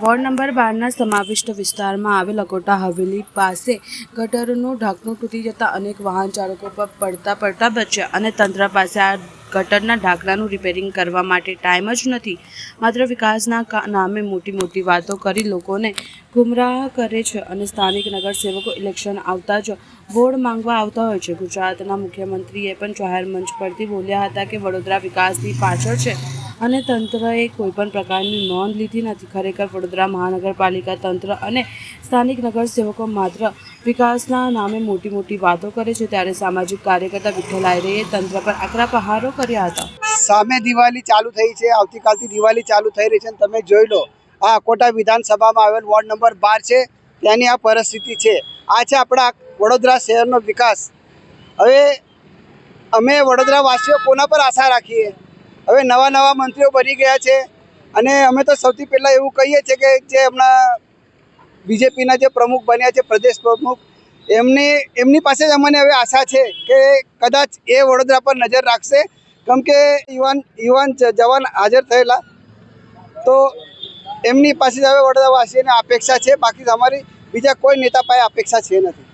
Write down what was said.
Ward number બારના સમાવિષ્ટ વિસ્તારમાં આવેલ અકોટા હવેલી પાસે ગટરનું ઢાંકણું તૂટી જતાં અનેક વાહન ચાલકો પર પડતા પડતા બચ્યા અને તંત્ર પાસે આ ગટરના ઢાંકણાનું રિપેરિંગ કરવા માટે ટાઈમ જ નથી. માત્ર વિકાસના નામે મોટી મોટી વાતો કરી લોકોને ગુમરાહ કરે છે અને સ્થાનિક નગરસેવકો ઇલેક્શન આવતા જ વોર્ડ માંગવા આવતા હોય છે. ગુજરાતના મુખ્યમંત્રીએ પણ જાહેર મંચ પરથી બોલ્યા હતા કે વડોદરા વિકાસની પાછળ છે. અને તંત્રએ કોઈપણ પ્રકારની નોંધ લીધી નથી. ખરેખર વડોદરા મહાનગરપાલિકા તંત્ર અને સ્થાનિક નગરસેવકો માત્ર વિકાસના નામે મોટી મોટી વાતો કરે છે ત્યારે સામાજિક કાર્યકર્તા વિઠ્ઠલ આયરેએ તંત્ર પર આકરા પ્રહારો કર્યા હતા. સામે દિવાળી ચાલુ થઈ છે. આવતીકાલથી દિવાળી ચાલુ થઈ રહી છે અને તમે જોઈ લો, આ કોટા વિધાનસભામાં આવેલ વોર્ડ નંબર બાર છે. ત્યાંની આ પરિસ્થિતિ છે. આ છે આપણા વડોદરા શહેરનો વિકાસ. હવે અમે વડોદરાવાસીઓ કોના પર આશા રાખીએ? હવે નવા નવા મંત્રીઓ બની ગયા છે. અને અમે તો સૌથી પહેલાં એવું કહીએ છીએ કે જે હમણાં બીજેપીના જે પ્રમુખ બન્યા છે, પ્રદેશ પ્રમુખ, એમની એમની પાસે જ અમને હવે આશા છે કે કદાચ એ વડોદરા પર નજર રાખશે. કેમ કે યુવાન યુવાન જવાન હાજર થયેલા. તો એમની પાસે જ હવે વડોદરાવાસીઓને અપેક્ષા છે. બાકી અમારી બીજા કોઈ નેતા પાસે અપેક્ષા છે નથી.